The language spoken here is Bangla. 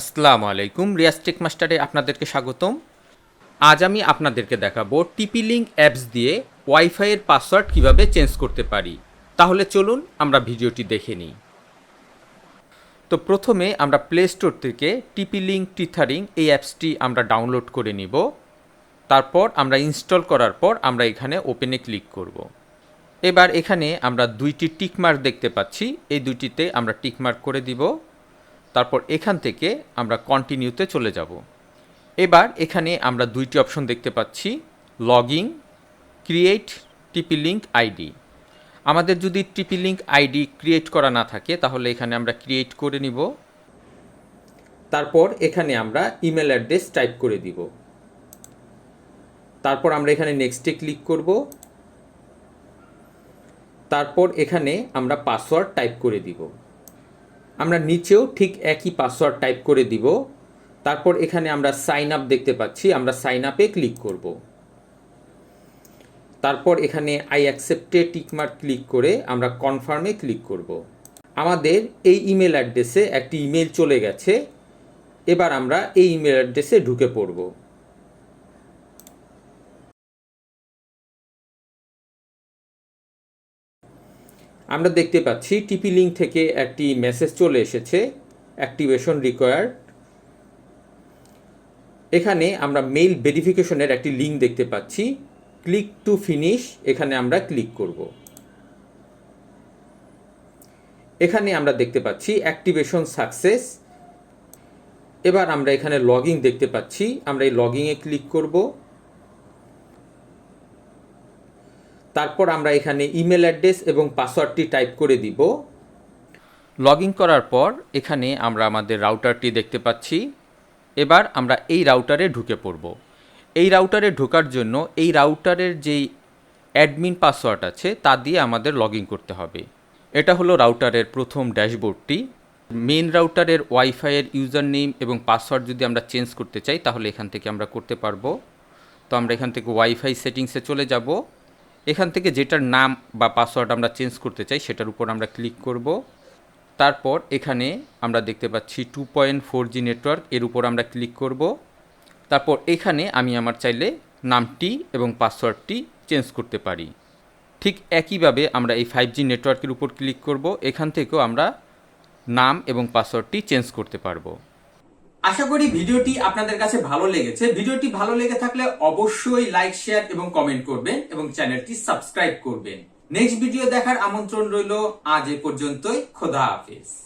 আসসালামু আলাইকুম। রিয়াজ টেক মাস্টারে আপনাদেরকে স্বাগতম। আজ আমি আপনাদেরকে দেখাবো টিপি লিঙ্ক অ্যাপস দিয়ে ওয়াইফাইয়ের পাসওয়ার্ড কীভাবে চেঞ্জ করতে পারি। তাহলে চলুন আমরা ভিডিওটি দেখে নিই। তো প্রথমে আমরা প্লে স্টোর থেকে টিপি লিঙ্ক টিথারিং এই অ্যাপসটি আমরা ডাউনলোড করে নিব। তারপর আমরা ইনস্টল করার পর আমরা এখানে ওপেনে ক্লিক করব। এবার এখানে আমরা দুইটি টিকমার্ক দেখতে পাচ্ছি। এই দুইটিতে আমরা টিকমার্ক করে দিব। তারপর এখান থেকে আমরা কন্টিনিউতে চলে যাব। এবার এখানে আমরা দুইটি অপশন দেখতে পাচ্ছি login create TP link ID আমাদের যদি টিপি লিঙ্ক আইডি ক্রিয়েট করা না থাকে, তাহলে এখানে আমরা ক্রিয়েট করে নিব। তারপর এখানে আমরা ইমেল অ্যাড্রেস টাইপ করে দিব। তারপর আমরা এখানে নেক্সটে ক্লিক করব। তারপর এখানে আমরা পাসওয়ার্ড টাইপ করে দিব। আমরা নিচেও ঠিক একই পাসওয়ার্ড টাইপ করে দিব। তারপর এখানে আমরা সাইন আপ দেখতে পাচ্ছি। আমরা সাইন আপে ক্লিক করব। তারপর এখানে আই অ্যাকসেপ্টে টিকমার্ক ক্লিক করে আমরা কনফার্মে ক্লিক করব। আমাদের এই ইমেল অ্যাড্রেসে একটি ইমেল চলে গেছে। এবার আমরা এই ইমেল অ্যাড্রেসে ঢুকে পড়ব। আমরা দেখতে পাচ্ছি টিপি লিঙ্ক থেকে একটি মেসেজ চলে এসেছে অ্যাক্টিভেশন রিকোয়ার্ড এখানে আমরা মেইল ভেরিফিকেশনের একটি লিঙ্ক দেখতে পাচ্ছি। ক্লিক টু ফিনিশ এখানে আমরা ক্লিক করব। এখানে আমরা দেখতে পাচ্ছি অ্যাক্টিভেশন সাকসেস এবার আমরা এখানে লগইং দেখতে পাচ্ছি। আমরা এই লগইংয়ে ক্লিক করব। তারপর আমরা এখানে ইমেল অ্যাড্রেস এবং পাসওয়ার্ডটি টাইপ করে দিব। লগ ইন করার পর এখানে আমরা আমাদের রাউটারটি দেখতে পাচ্ছি। এবার আমরা এই রাউটারে ঢুকে পড়ব। এই রাউটারে ঢোকার জন্য এই রাউটারের যেই অ্যাডমিন পাসওয়ার্ড আছে, তা দিয়ে আমাদের লগ করতে হবে। এটা হলো রাউটারের প্রথম ড্যাশবোর্ডটি। মেন রাউটারের ওয়াইফাইয়ের ইউজার নেম এবং পাসওয়ার্ড যদি আমরা চেঞ্জ করতে চাই, তাহলে এখান থেকে আমরা করতে পারব। তো আমরা এখান থেকে ওয়াইফাই সেটিংসে চলে যাব। এখান থেকে যেটার নাম বা পাসওয়ার্ড আমরা চেঞ্জ করতে চাই, সেটার উপর আমরা ক্লিক করব। তারপর এখানে আমরা দেখতে পাচ্ছি two point four G network এর উপর আমরা ক্লিক করব। তারপর এখানে আমি আমার চাইলে নামটি এবং পাসওয়ার্ডটি চেঞ্জ করতে পারি। ঠিক একইভাবে আমরা এই ফাইভ জি নেটওয়ার্কের উপর ক্লিক করব। এখান থেকেও আমরা নাম এবং পাসওয়ার্ডটি চেঞ্জ করতে পারব। আশা করি ভিডিওটি আপনাদের কাছে ভালো লেগেছে। ভিডিওটি ভালো লেগে থাকলে অবশ্যই লাইক, শেয়ার এবং কমেন্ট করবেন এবং চ্যানেলটি সাবস্ক্রাইব করবেন। নেক্সট ভিডিও দেখার আমন্ত্রণ রইল আজ এ পর্যন্তই। খোদা হাফেজ।